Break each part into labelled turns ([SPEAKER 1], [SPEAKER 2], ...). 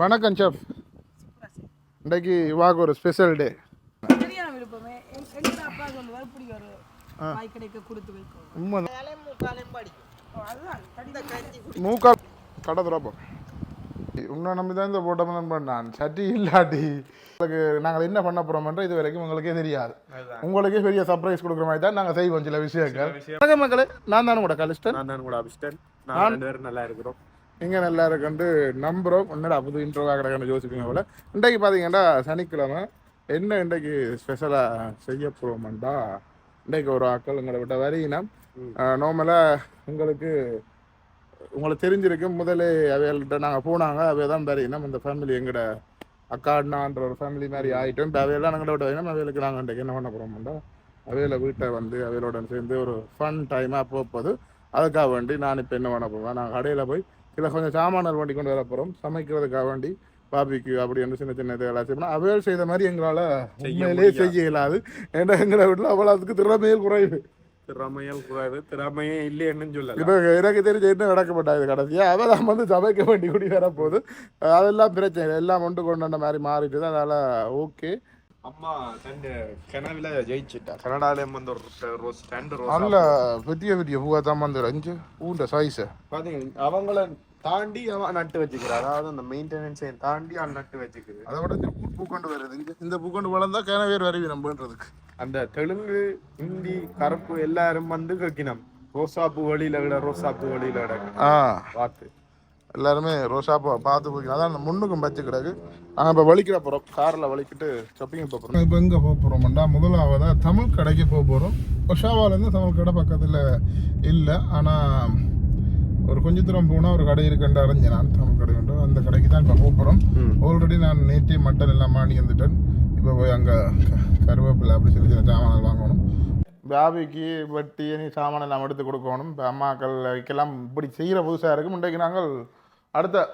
[SPEAKER 1] வணக்கம் செஃப் இன்றைக்கு வாக்கு ஒரு ஸ்பெஷல் டே மூக்கால் கடை திறப்போம். உன்னை நம்பி தான் இந்த போட்டோம் பண்ணான் சட்டி இல்லாட்டி உங்களுக்கு நாங்கள் என்ன பண்ண போகிறோம்ன்ற இது வரைக்கும் உங்களுக்கே தெரியாது. உங்களுக்கே பெரிய சர்ப்ரைஸ் கொடுக்குற மாதிரி தான் நாங்கள் செய்வோம் சில விஷயங்கள். மக்களே. நான் தானே கூட கலிஸ்டன்
[SPEAKER 2] நான் தான் கூட அபிஷ்டன் நான் ரெண்டு பேரும் நல்லா இருக்கிறோம்.
[SPEAKER 1] இங்கே நல்லா இருக்குன்ட்டு நம்புகிறோம் என்னடா புது இன்ட்ரோவாக கிடக்குன்னு யோசிப்பீங்க போல. இன்றைக்கு பார்த்தீங்கன்னா சனிக்கிழமை. என்ன இன்றைக்கு ஸ்பெஷலாக செய்ய போகிறோம்டா இன்றைக்கு ஒரு ஆக்கள் உங்களை விட்ட வரியினா நார்மலாக உங்களுக்கு உங்களுக்கு தெரிஞ்சிருக்கும். முதலே அவைகள்கிட்ட நாங்கள் போனாங்க. அவைய தான் வரியினம் இந்த ஃபேமிலி எங்கட அக்கா அண்ணான்ற ஒரு ஃபேமிலி மாதிரி ஆகிட்டோம் இப்போ அவையெல்லாம் நாங்கள் விட்ட வரியினம் அவைகளுக்கு நாங்கள் இன்றைக்கு என்ன பண்ண போகிறோம்டா அவையில வீட்டை வந்து அவையோட சேர்ந்து ஒரு ஃபன் டைமாக போகும்போது அதுக்காக வேண்டி நான் இப்போ என்ன பண்ண போவேன் நான் கடையில் போய் சில கொஞ்சம் சாமான்கள் வண்டி கொண்டு வர போகிறோம் சமைக்கிறதுக்காக வேண்டி பாபிக்கு அப்படி என்று சின்ன சின்ன இதெல்லாம் செய்யணும் அவையல் செய்த மாதிரி எங்களால் உண்மையிலேயே செய்ய இயலாது. ஏன்னா எங்களை வீட்டில் அவ்வளோத்துக்கு திறமையில் குறைவு.
[SPEAKER 2] திறமையல் குறைவு. திறமையே இல்லைன்னு சொல்லல
[SPEAKER 1] இப்போ எனக்கு தெரிஞ்ச என்ன நடக்கப்பட்டாது கடைசியாக அவள் தான் வந்து சமைக்க வேண்டி கூடி வரப்போகுது. அதெல்லாம் பிரச்சனை இல்லை. எல்லாம் ஒன்று கொண்டாண்ட மாதிரி மாறிட்டு தான் அதனால் ஓகே
[SPEAKER 2] அம்மா தண்டு கனவுல ஜெயிச்சிட்டா கனடால வந்து ஒரு ரோஸ் ரெண்டு ரோஸ்
[SPEAKER 1] நல்ல பெரிய பெரிய பூவா தான் வந்து அஞ்சு பூண்ட சைஸு
[SPEAKER 2] பாத்தீங்க அவங்கள தாண்டி அவன் நட்டு வச்சுக்கிறான். அதாவது அந்த மெயின்டெனன்ஸை தாண்டி அவன் நட்டு வச்சுக்குது.
[SPEAKER 1] அதை விட இந்த பூ பூக்கொண்டு வருது இந்த பூக்கொண்டு வளர்ந்தா கிணவேர் வருவி நம்பன்றதுக்கு
[SPEAKER 2] அந்த தெலுங்கு ஹிந்தி கருப்பு எல்லாரும் வந்து கக்கினம். ரோசாப்பூ வழியில விட ரோசாப்பூ வழியில விட.
[SPEAKER 1] ஆ.
[SPEAKER 2] பார்த்து.
[SPEAKER 1] எல்லாருமே ரோசா பூ பார்த்து போய்க்கலாம் அதான் அந்த முன்னுக்கும் பச்சு கிடக்கு. நாங்கள் இப்போ வலிக்கிற போகிறோம் காரில் வலிக்கிட்டு ஷாப்பிங் போக போகிறோம் இப்போ எங்கே போக போகிறோம்டா முதலாவதாக தமிழ் கடைக்கு போக போகிறோம் ஒஷாவாலேருந்து தமிழ் கடை பக்கத்தில் இல்லை. ஆனால் ஒரு கொஞ்ச தூரம் போனால் ஒரு கடை இருக்குன்னு அறிஞ்சேன் நான் தமிழ் கடை உண்டு. அந்த கடைக்கு தான் இப்போ போக போகிறோம் ஆல்ரெடி நான் நேற்றே மட்டன் எல்லாம் மாடி வந்துட்டேன். இப்போ போய் அங்கே கருவேப்பிலை அப்படி சின்ன சின்ன சாமான்கள் வாங்கணும். பாபிக்கு வட்டி நீ சாமான் எல்லாம் எடுத்து கொடுக்கணும். இப்போ அம்மாக்கள் வைக்கலாம் இப்படி செய்கிற புதுசாக இருக்கும் இன்றைக்கு நாங்கள் அடுத்த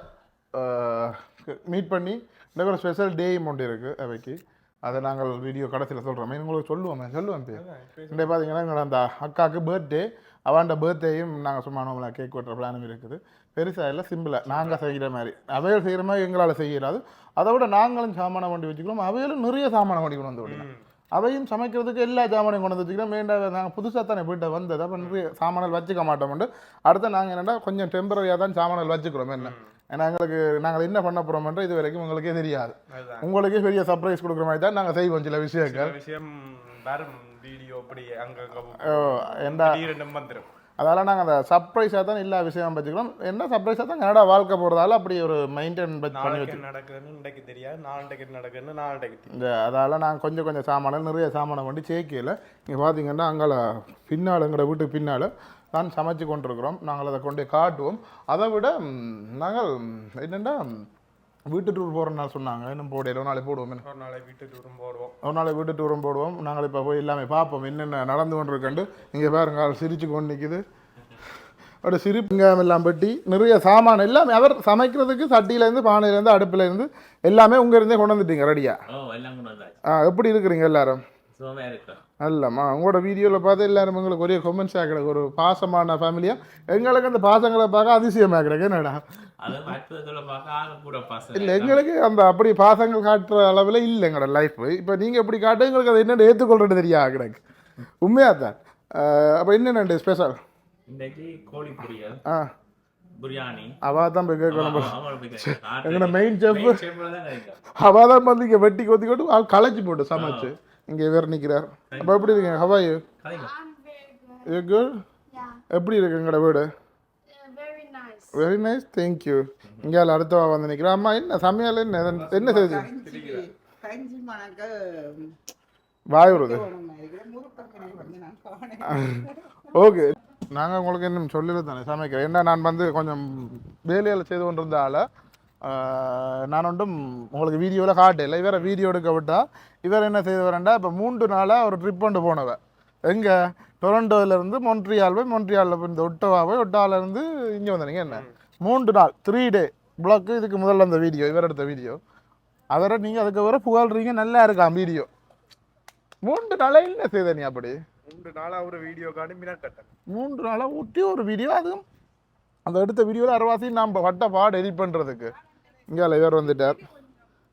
[SPEAKER 1] மீட் பண்ணி இன்றைக்கு ஒரு ஸ்பெஷல் டேயும் ஒன்று இருக்குது அவைக்கு. அதை நாங்கள் வீடியோ கடைசியில் சொல்கிறோம் உங்களுக்கு சொல்லுவோமே. சொல்லுவோம் பேர். இன்றைக்கு பார்த்தீங்கன்னா எங்களோட அந்த அக்காவுக்கு பர்த்டே அவன்ட பர்த்டேயும் நாங்கள் சும்மா நம்மள கேக் வெட்டுற பிளானும் இருக்குது. பெருசாக இல்லை சிம்பிளாக நாங்கள் செய்கிற மாதிரி. அவைகள் செய்கிற மாதிரி எங்களால் செய்யலாது. அதை விட நாங்களும் சாமான வண்டி வச்சுக்கிறோம். அவைகளும் நிறைய சாமான வண்டி கொண்டு வந்து விடலாம். அவையும் சமைக்கிறதுக்கு எல்லா சாமானையும் கொண்டு வந்து வச்சுக்கிறோம். வேண்டாம் நாங்கள் புதுசாக தானே வீட்டை வந்தது. அப்போ நிறைய சாமான்கள் வச்சுக்க மாட்டோம்ட்டு அடுத்து நாங்கள் என்னென்னா கொஞ்சம் டெம்பரரியாக தான் சாமான்கள் வச்சுக்கிறோம் என்ன. ஏன்னா எங்களுக்கு நாங்கள் என்ன பண்ண போகிறோம்ன்ற இது வரைக்கும் உங்களுக்கே தெரியாது. உங்களுக்கே பெரிய சர்ப்ரைஸ் கொடுக்குற மாதிரி தான் நாங்கள் செய்வோம் சில விஷயங்கள்.
[SPEAKER 2] விஷயம் வீடியோ அப்படி அங்க
[SPEAKER 1] அதால் நாங்கள் அந்த சர்ப்ரைஸாக தான் எல்லா விஷயம் வச்சுக்கிறோம் என்ன சர்ப்ரைஸாக தான் கனடா வாழ்க்கை போகிறதால அப்படி ஒரு மெயின்டைன் பண்ணி வச்சு
[SPEAKER 2] நடக்குதுன்னு இன்றைக்கு தெரியாது. நாளைக்கு நடக்குதுன்னு நாளைக்கு
[SPEAKER 1] இந்த அதால் நாங்கள் கொஞ்சம் கொஞ்சம் சாமான்கள் நிறைய சாமானை வண்டி சேர்க்கையில் இங்கே பார்த்தீங்கன்னா அங்கே பின்னால் எங்களோட வீட்டுக்கு பின்னால் தான் சமைச்சு கொண்டிருக்கிறோம். நாங்கள் அதை கொண்டு காட்டுவோம். அதை விட நாங்கள் என்னென்னா வீட்டு டூர் போகிறோம்னா சொன்னாங்க. இன்னும் போடையில ஒரு நாளைக்கு போடுவோம்
[SPEAKER 2] ஒரு நாளைக்கு வீட்டு டூரும் போடுவோம்.
[SPEAKER 1] ஒரு நாளைக்கு வீட்டு டூரும் போடுவோம். நாங்கள் இப்போ போய் எல்லாமே பார்ப்போம். என்னென்ன நடந்து கொண்டு இருக்கண்டு இங்கே பாருங்க சிரிச்சு கொண்டு நிற்குது அப்படி சிரிப்புங்க எல்லாம் பெட்டி. நிறைய சாமான் எல்லாமே அவர் சமைக்கிறதுக்கு சட்டியிலேருந்து பானையிலேருந்து அடுப்புலேருந்து எல்லாமே உங்க இருந்தே கொண்டு வந்துட்டீங்க ரெடியா
[SPEAKER 3] ஓ எல்லாம் கொண்டு வந்தாச்சு.
[SPEAKER 1] ஆ எப்படி இருக்கிறீங்க எல்லாரும்? நல்லம்மா. உங்களோட வீடியோவில் பார்த்து எல்லாரும் எங்களுக்கு ஒரே கொமெண்ட்ஸாக கிடக்கு. ஒரு பாசமான ஃபேமிலியாக எங்களுக்கு அந்த பாசங்களை பார்க்க அதிசயமாக கிடக்கு. என்னடா? இல்லை எங்களுக்கு அந்த அப்படி பாசங்கள் காட்டுற அளவில் இல்லை எங்களோட லைஃப் இப்போ நீங்கள் எப்படி காட்டு எங்களுக்கு அதை என்னென்னு ஏற்றுக்கொள்றது தெரியா கிடக்கு உண்மையாக தான். அப்போ என்னென்ன ஸ்பெஷல்
[SPEAKER 3] இன்றைக்கு கோழி பொரியல்
[SPEAKER 1] ஆ.
[SPEAKER 3] பிரியாணி.
[SPEAKER 1] அவா தான் போய் கேட்கணும் எங்களோட மெயின் செஃப் அவா தான் வந்து இங்கே வெட்டி கொத்தி ஆள் களைச்சி போட்டு சமைச்சு. இங்கே வேறு நிற்கிறார் அப்போ எப்படி இருக்கீங்க? ஹவாய் எப்படி இருக்கு எங்களோட வீடு. வெரி நைஸ் தேங்க்யூ இங்கே அடுத்தவா வந்து நிற்கிறேன் அம்மா என்ன சமையல் என்ன? என்ன
[SPEAKER 4] மணக்க
[SPEAKER 1] வாய் வருது ஓகே. நாங்கள் உங்களுக்கு இன்னும் சொல்லல தானே சமைக்கிறேன் என்ன நான் வந்து கொஞ்சம் வேலையில் செய்து கொண்டிருந்தால நான் ஒன்றும் உங்களுக்கு வீடியோவில் காட்டல இவரை வீடியோ எடுக்க விட்டா இவர் என்ன செய்து வரேன்டா இப்போ மூன்று நாளாக ஒரு ட்ரிப் கொண்டு போனவ. எங்கே? டொரண்டோவிலேருந்து மொன்ட்ரியால் போய் மொன்ட்ரியாலில் போய் இந்த ஒட்டவா போய் ஒட்டாவிலேருந்து இங்கே வந்தீங்க என்ன? மூன்று நாள் த்ரீ டே பிளாக்கு இதுக்கு முதல்ல அந்த வீடியோ இவர் எடுத்த வீடியோ அவரை நீங்கள் அதுக்கு வர புகழ்றீங்க நல்லா இருக்கான் வீடியோ மூன்று நாளாக என்ன செய்த நீ அப்படி?
[SPEAKER 2] மூன்று நாளா ஒரு வீடியோ காணி மினக்கட்டேன்
[SPEAKER 1] மூன்று நாளாக ஊட்டி ஒரு வீடியோ அதுவும் அந்த எடுத்த வீடியோவில் அரைவாசி நாம் வட்ட பாடு எடிட் பண்ணுறதுக்கு இங்கே இவர் வந்துட்டார்.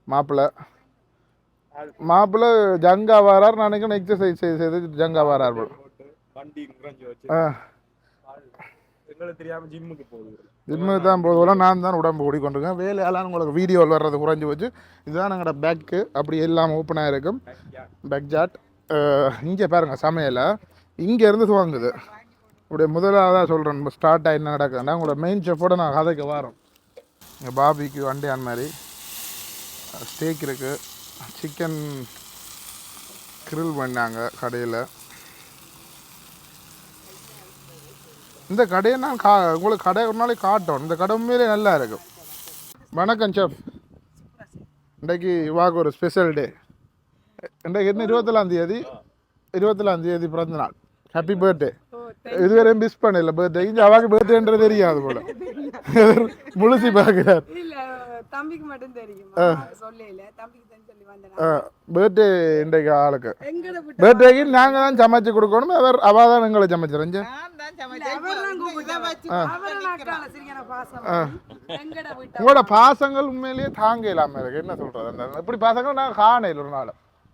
[SPEAKER 1] மாப்பிள்ளை மாப்பிள்ளை ஜங்கா வாரார் நான் நினைக்கிறேன் எக்ஸசைஸ் செய்து செய்து ஜங்கா வாரார் போல.
[SPEAKER 2] வண்டி குறைஞ்சி வச்சு ஜிம்முக்கு போகுது.
[SPEAKER 1] ஜிம்முக்கு தான் போதும் நான் தான் உடம்பு ஓடிக்கொண்டிருக்கேன். வேலையெல்லாம் உங்களுக்கு வீடியோவில் வர்றது குறைஞ்சி போச்சு. இதுதான் எங்களோட பேக்கு அப்படி எல்லாம் ஓப்பனாக இருக்கும் பேக் ஜாட் இங்கே பாருங்க சமையலை? இங்கேருந்து துவங்குது. இப்படி முதலாவதாக சொல்கிறேன் ஸ்டார்ட் ஆகி என்ன நடக்குதுன்னா உங்களோட மெயின் செஃபோட நான் கதைக்கு வரோம். இங்கே பாபிக்கு வண்டியான் மாதிரி. ஸ்டேக் இருக்குது சிக்கன் கிரில் பண்ணாங்க கடையில். இந்த கடையை நான் கா உங்களுக்கு கடை ஒரு நாளைக்கு காட்டோம் இந்த கடை உண்மையிலே நல்லா இருக்கும் வணக்கம் செஃப் இன்றைக்கு வாக்கு ஒரு ஸ்பெஷல் டே இன்றைக்கு என்ன இருபத்தேழாம் தேதி? இருபத்தேழாம் தேதி பிறந்த நாள் ஹாப்பி பர்த்டே இதுவரையும் மிஸ் பண்ணல. பர்த்டே இங்கே அவாக்கு பர்த்டேன்றது தெரியாது போல. முழுசி பார்க்குறார்.
[SPEAKER 4] தம்பிக்கு மட்டும் தெரியும்? சொல்லல தம்பிக்கு தான் சொல்லி வந்தேன்?
[SPEAKER 1] பர்த்டே இன்றைக்கு ஆளுக்கு. பர்த்டேக்கு நாங்கள் தான் சமைச்சு கொடுக்கணும். அவர் அவள் தான் எங்களை
[SPEAKER 4] விட்டு
[SPEAKER 1] உங்களோட பாசங்கள் உண்மையிலேயே தாங்க இல்லாமல் இருக்கு. என்ன சொல்றது? அந்த இப்படி பாசங்கள் நான் காணையில் ஒரு நாள்.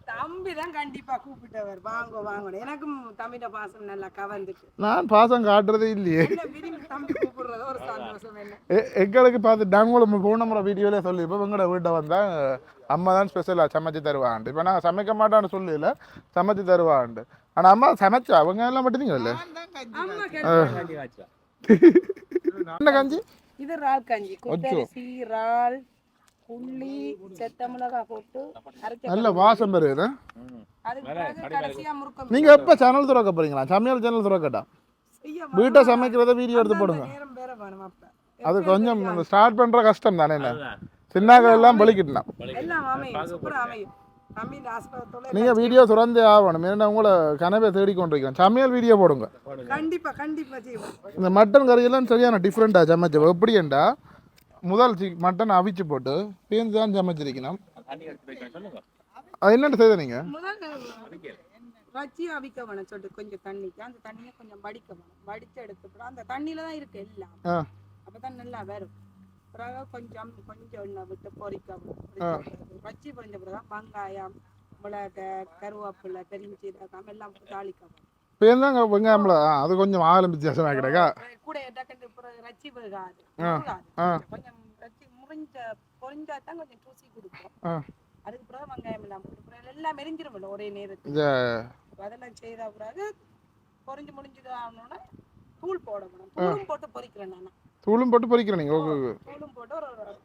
[SPEAKER 4] தம்பி தான் கண்டிப்பா கூப்பிட்டவர். வாங்க வாங்கணும் எனக்கும் தம்பிட பாசம் நல்லா கவர்ந்துட்டு.
[SPEAKER 1] நான் பாசம் காட்டுறதே இல்லையே.
[SPEAKER 4] என்ன விரும்பி தம்பி கூப்பிடுறது ஒரு சந்தோஷம் என்ன?
[SPEAKER 1] எ- எங்களுக்கு பார்த்து நாங்களும் போன முறை வீடியோவிலே சொல்லி இப்போ எங்களோட வீட்டை வந்தால் அம்மா தான் ஸ்பெஷலாக சமைச்சு தருவாண்டு இப்போ நாங்கள் சமைக்க மாட்டோம்னு சொல்லல சமைச்சு தருவாண்டு ஆனால் அம்மா சமைச்சா அவங்க எல்லாம் மட்டும்
[SPEAKER 4] அம்மா கேட்டு
[SPEAKER 1] என்ன கஞ்சி?
[SPEAKER 4] இது இறால் கஞ்சி. குத்தரிசி இறால் புள்ளி செத்த மிளகாய் போட்டு அரைச்ச
[SPEAKER 1] நல்ல வாசம் வருது
[SPEAKER 4] அதுக்கு பிறகு கடைசியா முறுக்கம்
[SPEAKER 1] நீங்கள் எப்போ சேனல் திறக்க போறீங்களா? சமையல் சேனல் திறக்கட்டா? வீட்டை சமைக்கிறத வீடியோ எடுத்து போடுங்க.
[SPEAKER 4] நேரம் வேற வேணும் அப்ப.
[SPEAKER 1] அது கொஞ்சம் ஸ்டார்ட் பண்ணுற கஷ்டம் தானே சின்னாக எல்லாம் பலிக்கிட்டலாம்.
[SPEAKER 4] எல்லாம் அமையும். சூப்பரா அமையும்.
[SPEAKER 1] நீங்கள் வீடியோ திறந்தே ஆகணும். ஏன்னா உங்களை கனவை தேடிக்கொண்டிருக்கேன் சமையல் வீடியோ போடுங்க.
[SPEAKER 4] கண்டிப்பா கண்டிப்பா
[SPEAKER 1] இந்த மட்டன் கறியெல்லாம் சரியான டிஃப்ரெண்ட்டாக சமைச்சோம் எப்படின்டா முதல் மட்டன் அவிச்சு போட்டு பேந்து தான் சமைச்சிருக்கணும். அது என்னென்ன செய்த
[SPEAKER 4] முதல்ல வச்சு அவிக்க வேணும் சொல்லிட்டு கொஞ்சம் தண்ணிக்கு அந்த தண்ணியை கொஞ்சம் வடிக்க வேணும். வடிச்சு எடுத்துட்டு அந்த தண்ணியில தான் இருக்கு எல்லாம். அப்பதான் நல்லா வரும். பிறகு கொஞ்சம் கொஞ்சம் எண்ணெய் விட்டு பொரிக்க வச்சு பொரிஞ்ச பிறகு வெங்காயம் மிளகு கருவேப்பிலை பெரிய சீரகம் எல்லாம் தாளிக்க வேணும்
[SPEAKER 1] வெங்காயம்ல. ஆ அது கொஞ்சம் வித்தியாசமாக கிடக்கா?
[SPEAKER 4] கூட ரச்சி வேகாது. கொஞ்சம் முறிஞ்ச பொரிஞ்சா தான் கொஞ்சம் தூசி கொடுக்கும் அதுக்கு பிறகு வெங்காயம் எல்லாம் போட்டு எல்லாம் மெரிஞ்சிருமில்ல ஒரே அப்ப அதெல்லாம் செய்த பிறகு பொரிஞ்சு முடிஞ்சது ஆகணும்னா தூள் போட வேணும் தூளும் போட்டு பொரிக்கிறேன் நான்
[SPEAKER 1] தூளும் போட்டு ஓகே ஓகே
[SPEAKER 4] தூளும் போட்டு ஒரு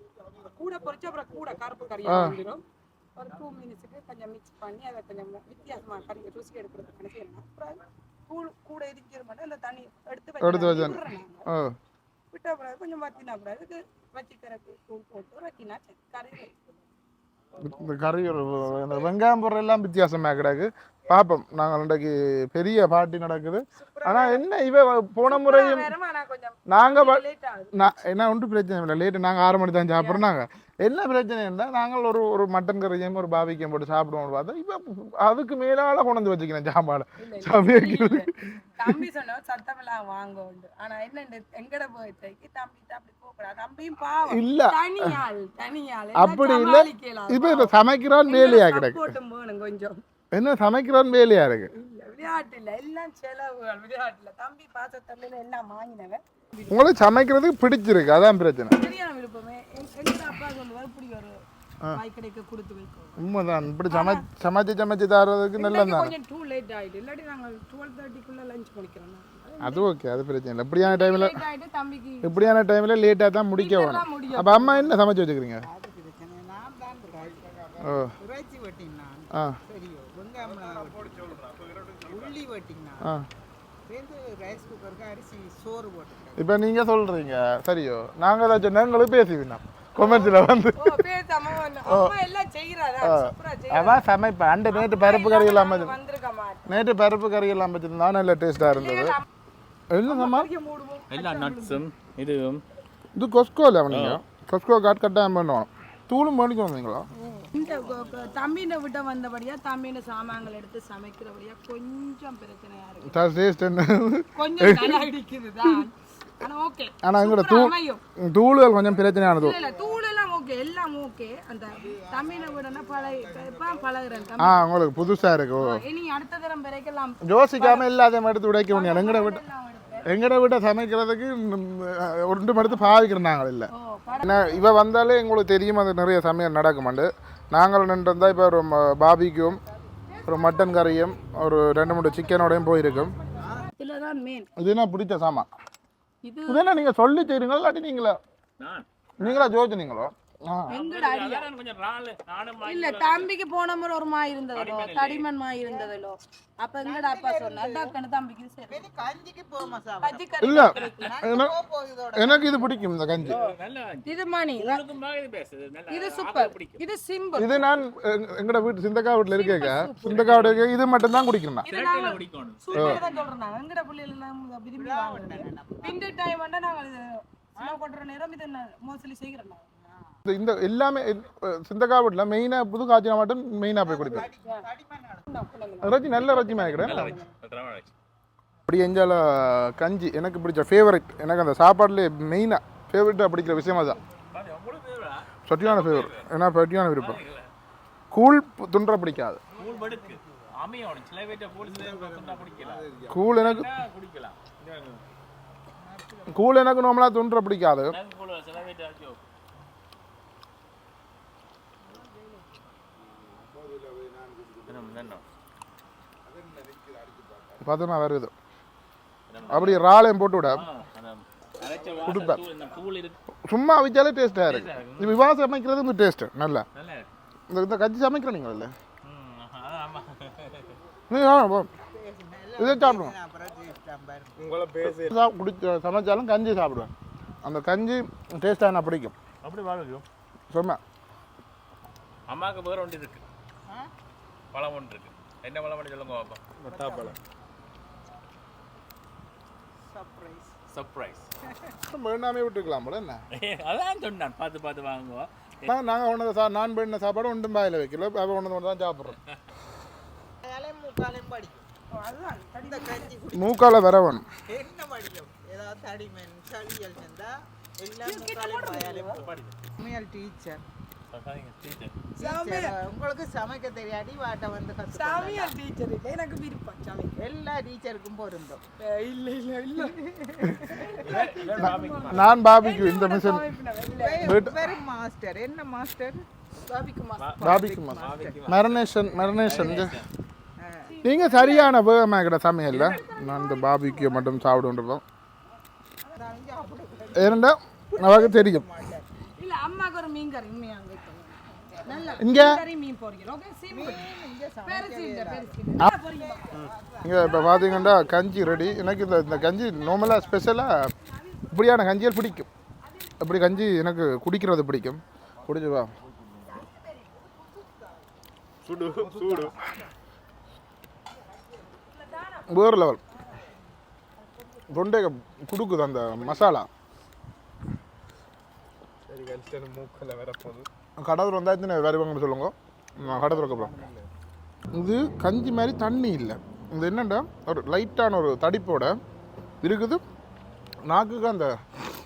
[SPEAKER 4] கூட பொரிச்சு அப்புறம் கூட கருப்பு கறியா வந்துடும் ஒரு டூ மினிட்ஸுக்கு கொஞ்சம் மிக்ஸ் பண்ணி அதை கொஞ்சம் வித்தியாசமா கறி ருசி எடுக்கிறதுக்கு செய்யணும் அப்புறம் தூள் கூட இருக்கிற மட்டும் இல்லை தண்ணி எடுத்து
[SPEAKER 1] எடுத்து
[SPEAKER 4] வச்சு விட்டக்கூடாது கொஞ்சம் வத்தினா பிறகு வச்சிக்கிறதுக்கு தூள் போட்டு வத்தினா சரி கறி
[SPEAKER 1] இந்த கறி வெங்காயம் பொருள் எல்லாம் வித்தியாசமாக கிடக்கு. பார்ப்போம் நாங்கள் இன்றைக்கு பெரிய பார்ட்டி நடக்குது. ஆனால் என்ன இவ போன முறையும் நாங்கள் என்ன ஒன்றும் பிரச்சனை இல்லை. லேட்டு நாங்கள் ஆறு மணி தான் சாப்பிட்றோம். நாங்கள் என்ன பிரச்சனை இருந்தால் நாங்கள் ஒரு ஒரு மட்டன் கறியும் ஒரு பாபிக்கையும் போட்டு சாப்பிடுவோம்னு பார்த்தா. இப்போ அதுக்கு மேலால கொண்டு வச்சுக்கிறேன் சாப்பாடு சமைக்கிறது
[SPEAKER 4] தம்பி சத்தமெல்லாம் என்ன எங்கட போயிட்டு தம்பி பாவம்.
[SPEAKER 1] இல்ல. அப்படி இல்ல. இப்போ சமைக்கிறான் வேலையா கிடக்கு.
[SPEAKER 4] போட்டும் போகணும் கொஞ்சம்.
[SPEAKER 1] என்ன சமைக்கிறான் வேலையா இருக்கு?
[SPEAKER 4] இல்ல விளையாட்டு இல்ல எல்லாம் செலவுகள் விளையாட்டுல. தம்பி பாசத்தமிழ்ல எல்லாம் வாங்கினவன்.
[SPEAKER 1] உங்களுக்கு சமைக்கிறதுக்கு பிடிச்சிருக்கு அதான் பிரச்சனை.
[SPEAKER 4] சரியான விருப்பமே. எங்க- அப்பா சொல்லுவார் இப்படி ஒரு வாய் கிடைக்க கொடுத்து வைக்கும்.
[SPEAKER 1] உண்மைதான் இப்படி சமை சமைச்சு சமைச்சு தர்றதுக்கு நல்லது
[SPEAKER 4] இன்னைக்கு
[SPEAKER 1] தானே
[SPEAKER 4] கொஞ்சம் டூ லேட் ஆயிட்டு இல்லாட்டி நாங்கள் டுவெல் தேர்ட்டிக்குள்ள லஞ்ச் முடிக்கிறோம்.
[SPEAKER 1] அது ஓகே அது பிரச்சனை இல்லை. இப்படியான டைமில் இப்படியான டைமில் லேட்டாக தான் முடிக்க வேணும் அப்போ அம்மா என்ன சமைச்சு வச்சுக்கிறீங்க?
[SPEAKER 5] இறைச்சி வெட்டினா
[SPEAKER 1] ஆ.
[SPEAKER 5] சரியோ வெங்காயம் உள்ளி வெட்டினா
[SPEAKER 1] இப்போ நீங்கள் சொல்கிறீங்க சரியோ. நாங்கள் ஏதாச்சும் நாங்களும் பேசிவினோம் கொமெண்ட்ஸில் வந்து. அதான் சமைப்பேன் அண்டு நேற்று பருப்பு கறி
[SPEAKER 4] மாட்டேன்
[SPEAKER 1] நேற்று பருப்பு கறி எல்லாம் வச்சுருந்தா நல்ல டேஸ்ட்டாக இருந்தது. என்ன சம்மா
[SPEAKER 4] மூடுவோம்.
[SPEAKER 3] எல்லா நட்ஸும் இதுவும்.
[SPEAKER 1] இது கொஸ்கோ இல்லை நீங்க கொஸ்கோ காட் கட்டாயம் பண்ணுவோம். தூளும் பண்ணிக்கணும் வந்தீங்களா
[SPEAKER 4] இந்த தம்பின விட்ட வந்தபடியா தம்பின சாமான்கள் எடுத்து சமைக்கிறபடியா கொஞ்சம் பிரச்சனையா இருக்கு.
[SPEAKER 1] டேஸ்ட் என்ன?
[SPEAKER 4] கொஞ்சம் நல்லா இடிக்குது தான் ஆனா ஓகே
[SPEAKER 1] ஆனா எங்கட தூள் தூளுகள் கொஞ்சம் பிரச்சனையானது.
[SPEAKER 4] இல்ல தூள் எல்லாம் ஓகே ஓகே எல்லாம் ஓகே அந்த தமிழை விடனா பழகி இப்போ பழகுறேன்
[SPEAKER 1] ஆ
[SPEAKER 4] தமிழ்
[SPEAKER 1] உங்களுக்கு புதுசாக இருக்கு ஓ.
[SPEAKER 4] இனி அடுத்த தரம் வரைக்கெல்லாம்
[SPEAKER 1] யோசிக்காம இல்லாத எடுத்து உடைக்க முடியும் எங்கட விட்டு எங்கட விட்ட சமைக்கிறதுக்கு ஒன்று எடுத்து பாவிக்கிறோம் நாங்கள் இல்லை என்ன இவ வந்தாலே எங்களுக்கு தெரியும் அது நிறைய சமையல் நடக்குமாண்டு. நாங்கள் நின்று இருந்தால் இப்போ ஒரு பாபிக்கும் ஒரு மட்டன் கறியும் ஒரு ரெண்டு மூணு சிக்கனோடையும் போயிருக்கும்.
[SPEAKER 4] இதில் தான் மெயின்
[SPEAKER 1] இது என்ன பிடிச்ச சாமான்?
[SPEAKER 4] இது
[SPEAKER 1] என்ன நீங்கள் சொல்லி செய்றீங்களா இல்லாட்டி நீங்களா? நீங்களா ஜோதினீங்களோ?
[SPEAKER 4] இல்ல தம்பிக்கு போன முறை ஒரு மா இருந்ததோ தடிமன் மா இருந்ததோ அப்ப எங்கட அப்பா சொன்னா? டக்குன்னு தம்பிக்கு இது சரி.
[SPEAKER 5] இது கஞ்சிக்கு போமா சாப்பிட
[SPEAKER 4] பஜ்ஜி கறி
[SPEAKER 1] இல்லை
[SPEAKER 5] நான் போ இதோட.
[SPEAKER 1] எனக்கு இது பிடிக்கும் இந்த கஞ்சி.
[SPEAKER 3] நல்லா
[SPEAKER 4] இது மணி.
[SPEAKER 3] இது
[SPEAKER 4] சூப்பர் இது சிம்பிள்
[SPEAKER 1] இது நான் எங்க- எங்கட வீட்டு சிந்தக்கா வீட்டில் இருக்கேங்க. சிந்தக்கா இருக்க இது மட்டும் தான் குடிக்கணும் நான்.
[SPEAKER 3] திரட்டையில பிடிக்கணும்
[SPEAKER 4] சூப்பர் தான் சொல்றேன். நாங்க எங்கட பிள்ளைகள் எல்லாம் விரும்பி வாங்குறது. பிண்டு டைம் வந்து நாங்க ஸ்னோ கொட்டுற நேரம் இது மோஸ்ட்லி செய்கிறோம்
[SPEAKER 1] இந்த எல்லாமே அஹ், சிந்தக்கா வீட்டில் மெயினாக புது காய்ச்சினா மட்டும் மெயினாக போய் குடிப்பேன் இறைச்சி நல்ல இறைச்சி மேய்க்கிறேன் அப்படி எஞ்சால கஞ்சி எனக்கு பிடிச்ச ஃபேவரட் எனக்கு அந்த சாப்பாடுலேயே மெயினாக ஃபேவரட்டாக பிடிக்கிற விஷயம் அதுதான் சட்டியான ஃபேவர் ஏன்னா பட்டியான விருப்பம். கூழ் துன்ற பிடிக்காது.
[SPEAKER 3] கூழ்
[SPEAKER 1] எனக்கு கூழ் எனக்கு நார்மலாக துன்ற பிடிக்காது. பார்த்தோன்னா வருது அப்படி ராளையும் போட்டு விட. சும்மா அவிச்சாலே டேஸ்ட்டாக இருக்கு. இப்போ விவா சமைக்கிறது இந்த டேஸ்ட்டு நல்லா. இந்த இந்த கஞ்சி சமைக்கிறோம் நீங்கள் இல்லை இதை சாப்பிடுவோம். குடிச்ச சமைச்சாலும் கஞ்சி சாப்பிடுவேன். அந்த கஞ்சி டேஸ்ட்டாக எனக்கு பிடிக்கும்.
[SPEAKER 3] அப்படி
[SPEAKER 1] சும்மா.
[SPEAKER 3] அம்மாவுக்கு வேற ஒன்று இருக்கு. பழம் ஒன்று இருக்கு. என்ன பழம் ஒன்று சொல்லுங்க பாப்பா.
[SPEAKER 2] வட்டாப்பழம்
[SPEAKER 5] சர்ப்ரைஸ்
[SPEAKER 3] சர்ப்ரைஸ்
[SPEAKER 1] வேண்டாமே விட்டுக்கலாம் போல என்ன?
[SPEAKER 3] அதான் சொன்னான். பார்த்து பார்த்து வாங்குவோம்.
[SPEAKER 1] நான் நாங்கள் ஒன்று சா நான் பண்ண சாப்பாடு ஒன்றும் பாயில் வைக்கல. அவள் ஒன்று மட்டும் தான் சாப்பிட்றோம் மூக்கால வர வேணும்.
[SPEAKER 5] என்ன படிக்கும்? ஏதாவது தடிமன் சளியல் இருந்தா எல்லாம் மூக்காலையும் சமையல் டீச்சர் உங்களுக்கு சமைக்க தெரியாட்டி வாட்ட வந்து
[SPEAKER 4] சமையல் டீச்சர் இல்லை. எனக்கு விருப்பம் சமைக்க
[SPEAKER 5] எல்லா டீச்சருக்கும் பொருந்தும்.
[SPEAKER 4] இல்ல இல்ல இல்ல.
[SPEAKER 1] நான் பாபிக்கு இந்த மிஷின்
[SPEAKER 5] வெறும் மாஸ்டர் என்ன மாஸ்டர்
[SPEAKER 4] பாபிக்குமா
[SPEAKER 1] பாபிக்கு மெரினேஷன் மெரினேஷன் நீங்கள் சரியான வேகமாக சமையல்ல நான் இந்த பாபிக்கு மட்டும் சாப்பிடுன்றதும். ஏனண்டா நமக்கு தெரியும்.
[SPEAKER 4] இல்ல அம்மாக்கு ஒரு மீன் கறி உண்மையா அங்க வைக்கணும். நல்லா
[SPEAKER 1] இங்க? இப்போ பார்த்தீங்கன்னா கஞ்சி ரெடி எனக்கு இந்த இந்த கஞ்சி நார்மலாக ஸ்பெஷலாக இப்படியான கஞ்சிகள் பிடிக்கும். இப்படி கஞ்சி எனக்கு குடிக்கிறது பிடிக்கும். குடிச்சு வா.
[SPEAKER 2] சுடு சூடு.
[SPEAKER 1] வேறு லெவல் தொண்டை குடுக்குது அந்த மசாலா.
[SPEAKER 2] மூக்கில் வர போகுது
[SPEAKER 1] கடவுள் வந்தால் எத்தனை வருவாங்கன்னு சொல்லுங்க. நான் கடை திறக்கப்புறம் இது கஞ்சி மாதிரி தண்ணி இல்லை. இது என்னண்டா? ஒரு லைட்டான ஒரு தடிப்போட இருக்குது. நாக்குக்கு அந்த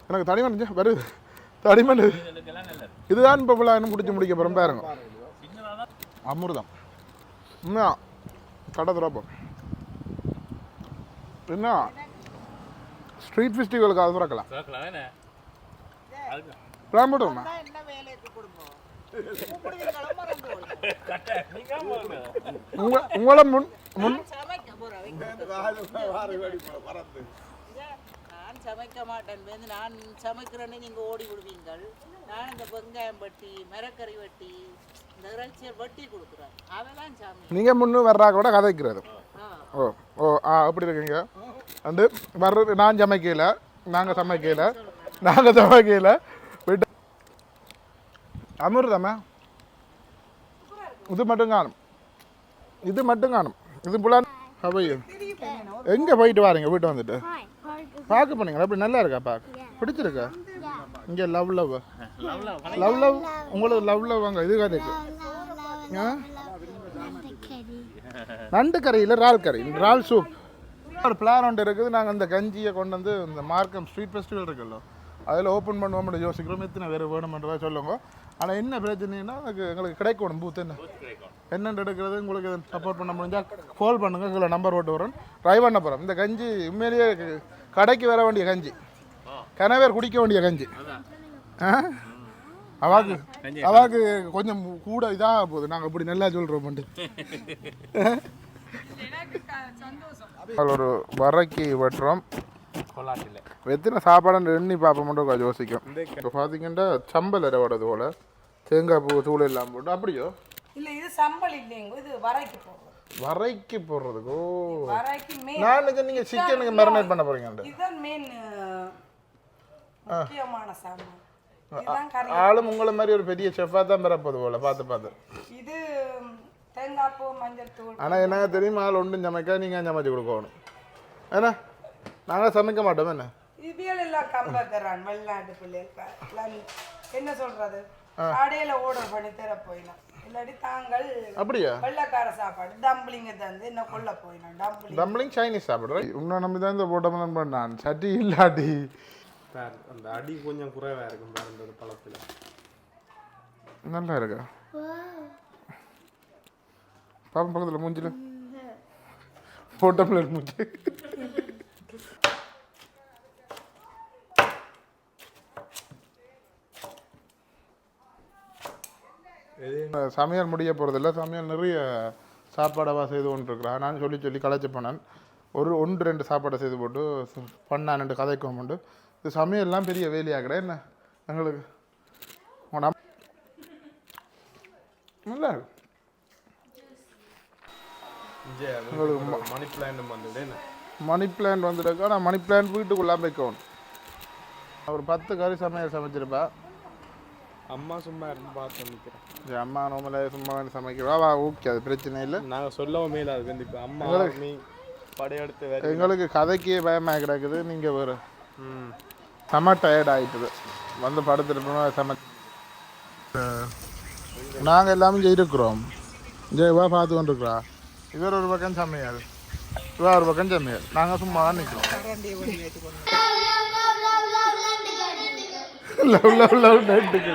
[SPEAKER 1] எனக்கு தடிமன் வருது தடிமன் இதுதான் இப்போ இன்னும் குடிச்சு முடிக்க போகிறோம் பாருங்க.
[SPEAKER 3] தான்
[SPEAKER 1] அமிர்தம். உண்மையா கடை திறப்போம் என்ன ஸ்ட்ரீட் ஃபெஸ்டிவலுக்கு அது திறக்கலாம்.
[SPEAKER 3] என்ன?
[SPEAKER 1] பிளான் போட்டுருமா உங்களை முன் முன்.
[SPEAKER 5] நான் சமைக்க மாட்டேன் வந்து நான் சமைக்கிறேன்னு நீங்க ஓடி விடுவீங்கள். நான் இந்த வெங்காயம் வெட்டி மரக்கறி வெட்டி இந்த இறைச்சியை வெட்டி கொடுக்குறேன். அதெல்லாம் சாமி.
[SPEAKER 1] நீங்கள் முன்னு வர்றா கூட கதைக்கிறது. ஓ ஓ ஆ அப்படி இருக்கீங்க. அண்டு வர்றது நான் சமைக்கல நாங்கள் சமைக்கல நாங்கள் சமைக்கல. அமிர்தமா. இது மட்டும் காணும். இது மட்டும் காணும். இது புலான் அவையும் எங்கே போயிட்டு வாரீங்க? வீட்டு வந்துட்டு. பார்க்க போனீங்களா? அப்படி நல்லா இருக்கா பார்க்க பிடிச்சிருக்கா? இங்கே லவ் லவ் லவ் லவ் உங்களுக்கு லவ் லவ் வாங்க இது கதைக்கு ஆ நண்டு கறியில் இறால் கறி. இறால் சூப் ஒரு பிளான் ஒன்று இருக்குது. நாங்கள் அந்த கஞ்சியை கொண்டு வந்து இந்த மார்க்கம் ஸ்ட்ரீட் ஃபெஸ்டிவல் இருக்குல்ல அதில் ஓப்பன் பண்ணுவோம்னு யோசிக்கிறோம். எத்தனை பேர் வேணுமென்றதா சொல்லுங்க. ஆனால் என்ன பிரச்சனைன்னா எங்களுக்கு கிடைக்கணும் பூத் என்ன?
[SPEAKER 3] பூத்து கிடைக்கும்
[SPEAKER 1] என்னென்னு எடுக்கிறது உங்களுக்கு சப்போர்ட் பண்ண முடிஞ்சால் கால் பண்ணுங்க. இதில் நம்பர் போட்டு வரேன் ட்ரை பண்ண போகிறோம் இந்த கஞ்சி உண்மையிலேயே கடைக்கு வர வேண்டிய கஞ்சி. கனவேர் குடிக்க வேண்டிய கஞ்சி? அவாக்கு அவாக்கு கொஞ்சம் கூட இதாக போகுது. நாங்கள் இப்படி நல்லா சொல்கிறோம் அதில் ஒரு வரைக்கு வெட்டுறோம்.
[SPEAKER 3] கொள்ளாட்டில்
[SPEAKER 1] எத்தனை சாப்பாடு எண்ணி பார்ப்போம் மட்டும் யோசிக்கும் இப்போ பார்த்தீங்கன்னா சம்பல் இறவோடது போல் தேங்காய் பூ தூள் எல்லாம் போட்டு அப்படியோ
[SPEAKER 4] இல்ல இது சம்பள் இல்லைங்க இது வரைக்கு போடுறது
[SPEAKER 1] வரைக்கு போடுறதுக்கு ஓ
[SPEAKER 4] வரைக்கு மெயின்
[SPEAKER 1] நான் நினைச்சேன் நீங்கள் சிக்கனுக்கு மேரினேட் பண்ண போறீங்க
[SPEAKER 4] இதுதான் மெயின் முக்கியமான சாமான்
[SPEAKER 1] ஆளும் உங்களை மாதிரி ஒரு பெரிய செஃப்பாக தான் பெறப்போது போல பார்த்து பார்த்து
[SPEAKER 4] இது தேங்காய் பூ மஞ்சள் தூள்
[SPEAKER 1] ஆனால் என்ன தெரியுமா ஆள் ஒன்றும் சமைக்க நீங்கள் சமைச்சு கொடுக்கணும் ஏன்னா நாங்கள் சமைக்க மாட்டோம் என்ன?
[SPEAKER 4] இவியல் எல்லாம் கம்பக்கிறான் வெளிநாட்டு பிள்ளைகள். என்ன சொல்றது? கடையில ஆர்டர் பண்ணி தர போயினோம் இல்லாட்டி தாங்கள்
[SPEAKER 1] அப்படியா?
[SPEAKER 4] வெள்ளக்கார சாப்பாடு டம்பிளிங்க தந்து என்ன கொல்ல போயினோம் டம்பிளிங்
[SPEAKER 1] டம்ப்ளிங் சைனீஸ் சாப்பிட்றேன் இன்னும் நம்பி தான் இந்த போட்டோம் பண்ணான். சட்டி இல்லாட்டி.
[SPEAKER 2] பாரு, அந்த அடி கொஞ்சம் குறைவா இருக்கும் பாரு இந்த பழத்துல.
[SPEAKER 1] நல்லா இருக்கா பாப்பா பக்கத்தில் மூஞ்சில. போட்டோம்ல மூஞ்சி. சமையல் முடிய போகிறதில்ல சமையல் நிறைய சாப்பாடவா செய்து கொண்டிருக்கிறான் நான் சொல்லி சொல்லி களைச்சி போனேன். ஒரு ஒன்று ரெண்டு சாப்பாடை செய்து போட்டு பண்ணான் ரெண்டு கதைக்கும் உண்டு. இது சமையல்லாம் பெரிய வேலையாகட என்ன எங்களுக்கு? நம்- நல்லா
[SPEAKER 2] இங்கே மணி பிளான் வந்துட்டு என்ன?
[SPEAKER 1] மணி பிளான்ட் வந்துருக்கு ஆனால் மணி பிளான்ட் வீட்டுக்குள்ளே வைக்கணும் ஒரு பத்து கறி சமையல் சமைச்சிருப்பா.
[SPEAKER 2] அம்மா சும்மா இருந்து பார்த்து நிற்கிறேன்
[SPEAKER 1] அம்மா நோமல சும்மா வந்து சமைக்கிறா வா ஓகே அது பிரச்சனை இல்லை.
[SPEAKER 2] நாங்க சொல்லவும் மேல அது வந்து இப்போ அம்மா நீ படையெடுத்து வேற
[SPEAKER 1] எங்களுக்கு கதைக்கே பயமாக கிடக்குது. நீங்கள் வேறு
[SPEAKER 2] ம்.
[SPEAKER 1] செம்ம டயர்ட் ஆகிட்டுது வந்து படுத்துட்டு போனால் செம நாங்கள் எல்லாமே இங்கே இருக்கிறோம். இங்கே இவா பார்த்து கொண்டிருக்கிறா. இவர் ஒரு பக்கம் சமையல் இவா ஒரு பக்கம் சமையல். நாங்கள் சும்மா தான் நிற்கிறோம் லவ் லவ் லவ் நட்டுக்கு